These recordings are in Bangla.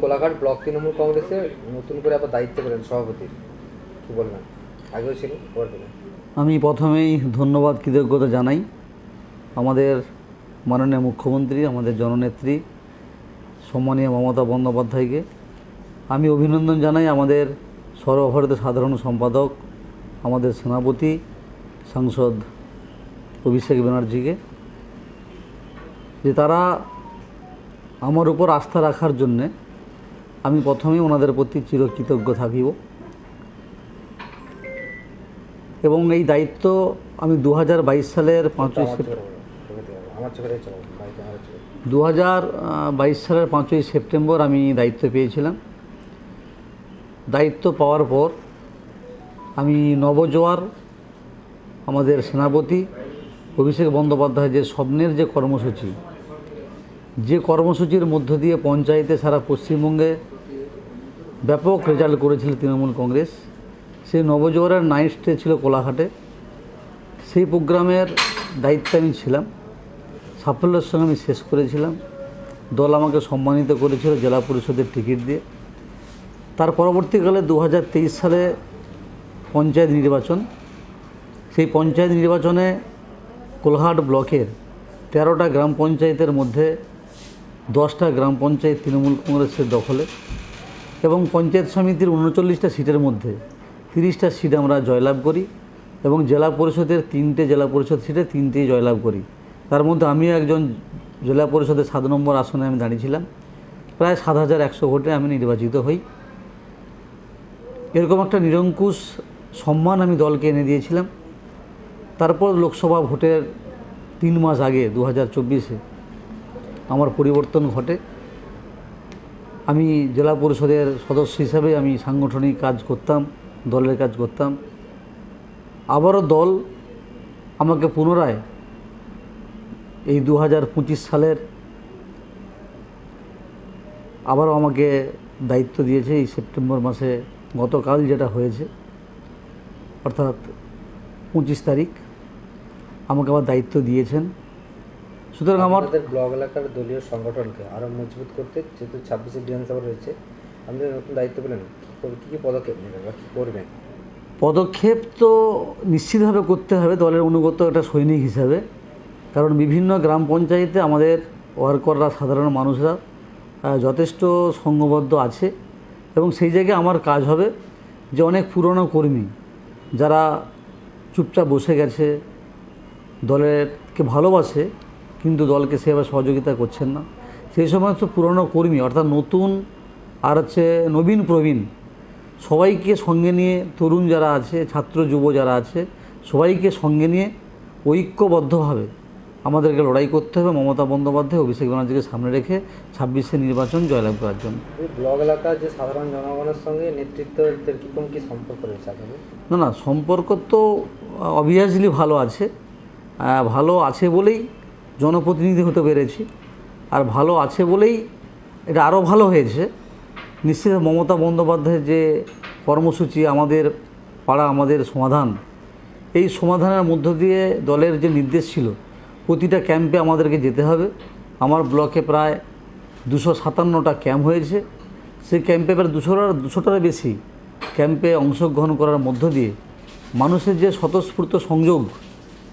কোলাঘাট ব্লক তৃণমূল কংগ্রেসে নতুন করে আবার দায়িত্ব পেলেন সভাপতির কি বলবেন? আগেও ছিল আমি প্রথমেই ধন্যবাদ, কৃতজ্ঞতা জানাই আমাদের মাননীয় মুখ্যমন্ত্রী, আমাদের জননেত্রী, সম্মানীয় মমতা বন্দ্যোপাধ্যায়কে। আমি অভিনন্দন জানাই আমাদের সর্বভারতীয় সাধারণ সম্পাদক, আমাদের সেনাপতি, সাংসদ অভিষেক ব্যানার্জিকে, যে তারা আমার উপর আস্থা রাখার জন্যে আমি প্রথমেই ওনাদের প্রতি চিরকৃতজ্ঞ থাকিব। এবং এই দায়িত্ব আমি দু হাজার বাইশ সালের পাঁচই দু হাজার বাইশ সালের পাঁচই সেপ্টেম্বর আমি দায়িত্ব পেয়েছিলাম। দায়িত্ব পাওয়ার পর আমি নবজোয়ার আমাদের সেনাপতি অভিষেক বন্দ্যোপাধ্যায় যে স্বপ্নের যে কর্মসূচি যে কর্মসূচির মধ্য দিয়ে পঞ্চায়েতে সারা পশ্চিমবঙ্গে ব্যাপক রেজাল্ট করেছিল তৃণমূল কংগ্রেস। সেই নবজোয়ারের নাইট স্টে ছিল কোলাঘাটে। সেই প্রোগ্রামের দায়িত্বে আমি ছিলাম। সাফল্যের সঙ্গে আমি শেষ করেছিলাম। দল আমাকে সম্মানিত করেছিল জেলা পরিষদের টিকিট দিয়ে। তার পরবর্তীকালে দু হাজার তেইশ সালে পঞ্চায়েত নির্বাচন। সেই পঞ্চায়েত নির্বাচনে কোলহাট ব্লকের তেরোটা গ্রাম পঞ্চায়েতের মধ্যে দশটা গ্রাম পঞ্চায়েত তৃণমূল কংগ্রেসের দখলে। এবং পঞ্চায়েত সমিতির উনচল্লিশটা সিটের মধ্যে তিরিশটা সিট আমরা জয়লাভ করি এবং জেলা পরিষদের তিনটে জেলা পরিষদ সিটে তিনটেই জয়লাভ করি। তার মধ্যে আমিও একজন জেলা পরিষদের সাত নম্বর আসনে আমি দাঁড়িয়েছিলাম প্রায় সাত হাজার একশো ভোটে আমি নির্বাচিত হই। এরকম একটা নিরঙ্কুশ সম্মান আমি দলকে এনে দিয়েছিলাম। তারপর লোকসভা ভোটের তিন মাস আগে দু হাজার চব্বিশে আমার পরিবর্তন ঘটে। আমি জেলা পরিষদের সদস্য হিসাবে আমি সাংগঠনিক কাজ করতাম, দলের কাজ করতাম। আবারও দল আমাকে পুনরায় এই দু হাজার পঁচিশ সালের আবারও আমাকে দায়িত্ব দিয়েছে এই সেপ্টেম্বর মাসে গতকাল যেটা হয়েছে। অর্থাৎ পঁচিশ তারিখ আমাকে আবার দায়িত্ব দিয়েছেন। সুতরাং আমার আমাদের ব্লক এলাকার দলীয় সংগঠনকে আরও মজবুত করতে যেহেতু ছাব্বিশে বিধানসভা রয়েছে আমাদের নতুন দায়িত্ব পেলেন কী কী পদক্ষেপ নেবেন বা কী করবেন? পদক্ষেপ তো নিশ্চিতভাবে করতে হবে দলের অনুগত একটা সৈনিক হিসাবে কারণ বিভিন্ন গ্রাম পঞ্চায়েতে আমাদের ওয়ার্কাররা সাধারণ মানুষরা যথেষ্ট সংঘবদ্ধ আছে এবং সেই জায়গায় আমার কাজ হবে যে অনেক পুরনো কর্মী যারা চুপচাপ বসে গেছে দলেরকে ভালোবাসে কিন্তু দলকে সেভাবে সহযোগিতা করছেন না। সেই সমস্ত পুরনো কর্মী অর্থাৎ নতুন আর হচ্ছে নবীন প্রবীণ সবাইকে সঙ্গে নিয়ে তরুণ যারা আছে ছাত্র যুব যারা আছে সবাইকে সঙ্গে নিয়ে ঐক্যবদ্ধভাবে আমাদেরকে লড়াই করতে হবে। মমতা বন্দ্যোপাধ্যায় অভিষেক ব্যানার্জিকে সামনে রেখে ছাব্বিশে নির্বাচন জয়লাভ করার জন্য। ব্লক এলাকার যে সাধারণ জনগণের সঙ্গে নেতৃত্বদের কীরকম কী সম্পর্ক রয়েছে না না সম্পর্ক তো অবভিয়াসলি ভালো আছে ভালো আছে বলেই জনপ্রতিনিধি হতে পেরেছি। আর ভালো আছে বলেই এটা আরও ভালো হয়েছে। নিশ্চিত মমতা বন্দ্যোপাধ্যায়ের যে কর্মসূচি, আমাদের পাড়া, আমাদের সমাধান, এই সমাধানের মধ্য দিয়ে দলের যে নির্দেশ ছিল, প্রতিটা ক্যাম্পে আমাদেরকে যেতে হবে। আমার ব্লকে প্রায় দুশো সাতান্নটা ক্যাম্প হয়েছে। সেই ক্যাম্পে প্রায় দুশোটার দুশোটার বেশি ক্যাম্পে অংশগ্রহণ করার মধ্য দিয়ে মানুষের যে স্বতঃস্ফূর্ত সংযোগ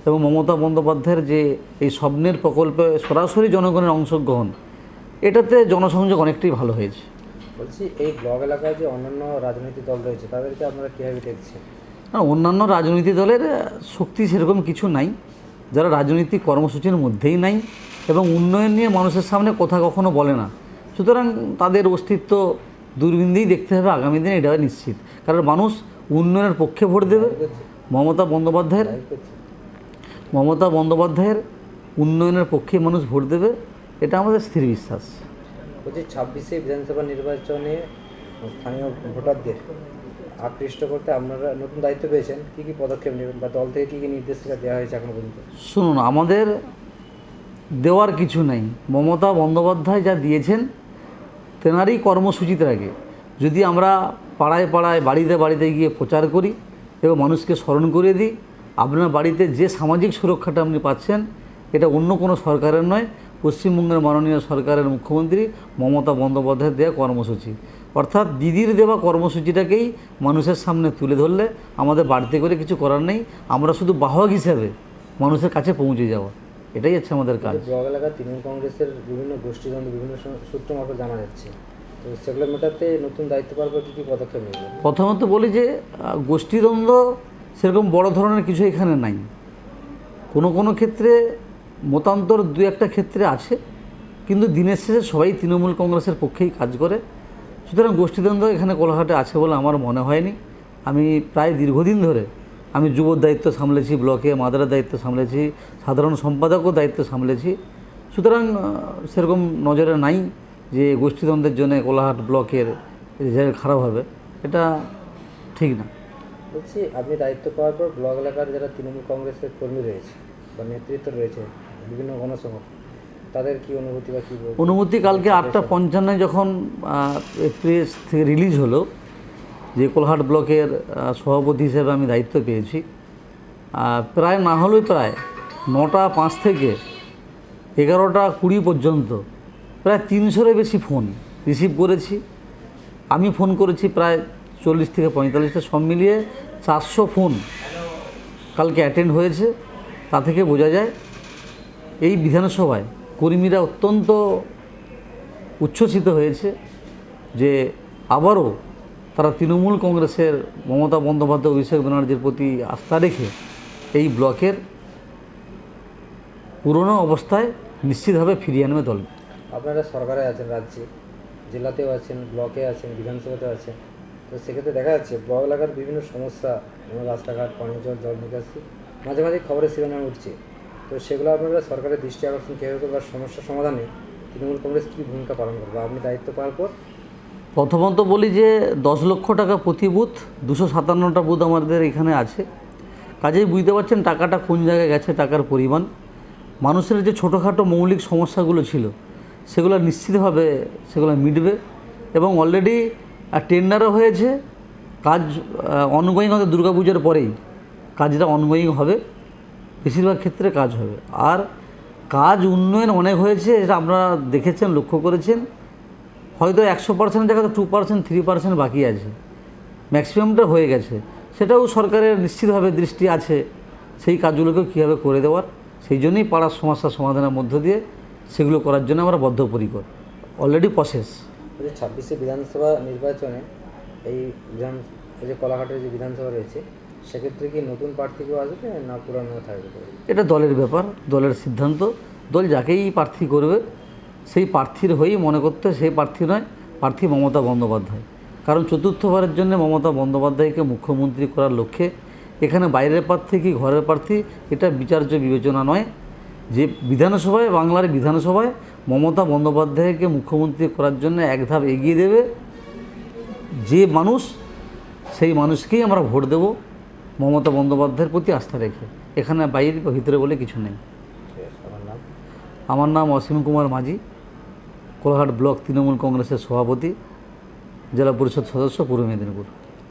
এবং মমতা বন্দ্যোপাধ্যায়ের যে এই স্বপ্নের প্রকল্পে সরাসরি জনগণের অংশগ্রহণ এটাতে জনসংযোগ অনেকটাই ভালো হয়েছে। বলছি এই ব্লক এলাকায় যে অন্যান্য রাজনৈতিক দল রয়েছে তাদেরকে আপনারা কীভাবে দেখছেন? আর অন্যান্য রাজনৈতিক দলের শক্তি সেরকম কিছু নাই। যারা রাজনৈতিক কর্মসূচির মধ্যেই নাই এবং উন্নয়ন নিয়ে মানুষের সামনে কথা কখনো বলে না। সুতরাং তাদের অস্তিত্ব দূরবীন দেখতে হবে আগামী দিনে এটা নিশ্চিত। কারণ মানুষ উন্নয়নের পক্ষে ভোট দেবে। মমতা বন্দ্যোপাধ্যায়ের মমতা বন্দ্যোপাধ্যায়ের উন্নয়নের পক্ষে মানুষ ভোট দেবে এটা আমাদের স্থির বিশ্বাস। বলছি ছাব্বিশে বিধানসভা নির্বাচনে স্থানীয় ভোটারদের আকৃষ্ট করতে আপনারা নতুন দায়িত্ব পেয়েছেন। কী কী পদক্ষেপ নেবেন বা দল থেকে কী কী নির্দেশিকা দেওয়া হয়েছে এখনও পর্যন্ত? শুনুন আমাদের দেওয়ার কিছু নাই। মমতা বন্দ্যোপাধ্যায় যা দিয়েছেন তেনারই কর্মসূচিতে আগে। যদি আমরা পাড়ায় পাড়ায় বাড়িতে বাড়িতে গিয়ে প্রচার করি এবং মানুষকে স্মরণ করিয়ে দিই আপনার বাড়িতে যে সামাজিক সুরক্ষাটা আপনি পাচ্ছেন এটা অন্য কোনো সরকারের নয় পশ্চিমবঙ্গের মাননীয় সরকারের মুখ্যমন্ত্রী মমতা বন্দ্যোপাধ্যায়ের দেওয়া কর্মসূচি। অর্থাৎ দিদির দেওয়া কর্মসূচিটাকেই মানুষের সামনে তুলে ধরলে আমাদের বাড়িতে করে কিছু করার নেই আমরা শুধু বাহক হিসাবে মানুষের কাছে পৌঁছে যাওয়া এটাই হচ্ছে আমাদের কাজ। ব্লক এলাকায় তৃণমূল কংগ্রেসের বিভিন্ন গোষ্ঠীদ্বন্দ্ব বিভিন্ন সূত্র মারফত জানা যাচ্ছে। তো সেগুলো মেটাতে নতুন দায়িত্ব পর কী কী পদক্ষেপ নেবেন? প্রথমত বলি যে গোষ্ঠীদ্বন্দ্ব সেরকম বড় ধরনের কিছু এখানে নাই। কোনো কোনো ক্ষেত্রে মতান্তর দু একটা ক্ষেত্রে আছে, কিন্তু দিনের শেষে সবাই তৃণমূল কংগ্রেসের পক্ষেই কাজ করে। সুতরাং গোষ্ঠীদ্বন্দ্ব এখানে কোলাঘাটে আছে বলে আমার মনে হয়নি। আমি প্রায় দীর্ঘদিন ধরে আমি যুবর দায়িত্ব সামলেছি, ব্লকে মাদারের দায়িত্ব সামলেছি, সাধারণ সম্পাদকও দায়িত্ব সামলেছি। সুতরাং সেরকম নজরে নাই যে গোষ্ঠীদ্বন্দ্বের জন্য কোলাহাট ব্লকের রেজাল্ট খারাপ হবে, এটা ঠিক না। বলছি, আপনি দায়িত্ব পাওয়ার পর ব্লক এলাকার যারা তৃণমূল কংগ্রেসের কর্মী রয়েছে বা নেতৃত্ব রয়েছে, বিভিন্ন গণসংগঠন তাদের কি অনুভূতি বা কী অনুভূতি কালকে আটটা পঞ্চান্নে যখন প্রেস থেকে রিলিজ হলো, যে কোলহাট ব্লকের সভাপতি হিসেবে আমি দায়িত্ব পেয়েছি প্রায় না হলেও প্রায় নটা পাঁচ থেকে এগারোটা কুড়ি পর্যন্ত, প্রায় তিনশোরও বেশি ফোন রিসিভ করেছি। আমি ফোন করেছি প্রায় চল্লিশ থেকে পঁয়তাল্লিশটা সব মিলিয়ে চারশো ফোন কালকে অ্যাটেন্ড হয়েছে, তা থেকে বোঝা যায় এই বিধানসভায় কর্মীরা অত্যন্ত উচ্ছ্বসিত হয়েছে যে আবারও তারা তৃণমূল কংগ্রেসের মমতা বন্দ্যোপাধ্যায়, অভিষেক ব্যানার্জির প্রতি আস্থা রেখে এই ব্লকের পুরনো অবস্থায় নিশ্চিতভাবে ফিরিয়ে আনবে দল। আপনারা সরকারে আছেন, রাজ্যে, জেলাতেও আছেন, ব্লকে আছেন, বিধানসভাতেও আছেন। তো সেক্ষেত্রে দেখা যাচ্ছে ব্লক এলাকার বিভিন্ন সমস্যা, যেমন রাস্তাঘাট, পানীয় জল জল নিকাশি। মাঝে মাঝে খবরের শিরোনামে উঠছে। তো সেগুলো আপনারা সরকারের দৃষ্টি আকর্ষণ কীভাবে বা সমস্যা সমাধানে তৃণমূল কংগ্রেস কী ভূমিকা পালন করবে? আপনি দায়িত্ব পাওয়ার পর প্রথমত বলি যে, দশ লক্ষ টাকা প্রতি বুথ, দুশো সাতান্নটা বুথ আমাদের এখানে আছে। কাজেই বুঝতে পারছেন, টাকাটা কোন জায়গায় গেছে, টাকার পরিমাণ। মানুষের যে ছোটোখাটো মৌলিক সমস্যাগুলো ছিল, সেগুলো নিশ্চিতভাবে সেগুলো মিটবে। এবং অলরেডি টেন্ডারও হয়েছে। কাজ অনগোয়িং হবে দুর্গাপুজোর পরেই। কাজটা অনগোয়িং হবে। বেশিরভাগ ক্ষেত্রে কাজ হবে। আর কাজ উন্নয়ন অনেক হয়েছে এটা আপনারা দেখেছেন, লক্ষ্য করেছেন। হয়তো একশো পার্সেন্ট দেখা জায়গাতে টু পার্সেন্ট থ্রি পার্সেন্ট বাকি আছে। ম্যাক্সিমামটা হয়ে গেছে। সেটাও সরকারের নিশ্চিতভাবে দৃষ্টি আছে সেই কাজগুলোকে কীভাবে করে দেওয়ার। সেই জন্যই পাড়ার সমস্যা সমাধানের মধ্য দিয়ে সেগুলো করার জন্য আমরা বদ্ধপরিকর। অলরেডি প্রসেস যে ছাব্বিশে বিধানসভা নির্বাচনে এই বিধান, এই যে কলাঘাটের যে বিধানসভা রয়েছে, সেক্ষেত্রে কি নতুন প্রার্থী কেউ আসবে না পুরানো থাকবে? এটা দলের ব্যাপার, দলের সিদ্ধান্ত। দল যাকেই প্রার্থী করবে, সেই প্রার্থীর হয়েই মনে করতে সেই প্রার্থী নয়, প্রার্থী মমতা বন্দ্যোপাধ্যায়। কারণ চতুর্থবারের জন্য মমতা বন্দ্যোপাধ্যায়কে মুখ্যমন্ত্রী করার লক্ষ্যে এখানে বাইরের প্রার্থী কি ঘরের প্রার্থী, এটা বিচার্য বিবেচনা নয়। যে বিধানসভায়, বাংলার বিধানসভায় মমতা বন্দ্যোপাধ্যায়কে মুখ্যমন্ত্রী করার জন্য এক ধাপ এগিয়ে দেবে। যে মানুষ, সেই মানুষকেই আমরা ভোট দেব। মমতা বন্দ্যোপাধ্যায়ের প্রতি আস্থা রেখে। এখানে বাইরে ভিতরে বলে কিছু নেই। আমার নাম অসীম কুমার মাঝি, কোলাঘাট ব্লক তৃণমূল কংগ্রেসের সভাপতি, জেলা পরিষদ সদস্য, পূর্ব মেদিনীপুর।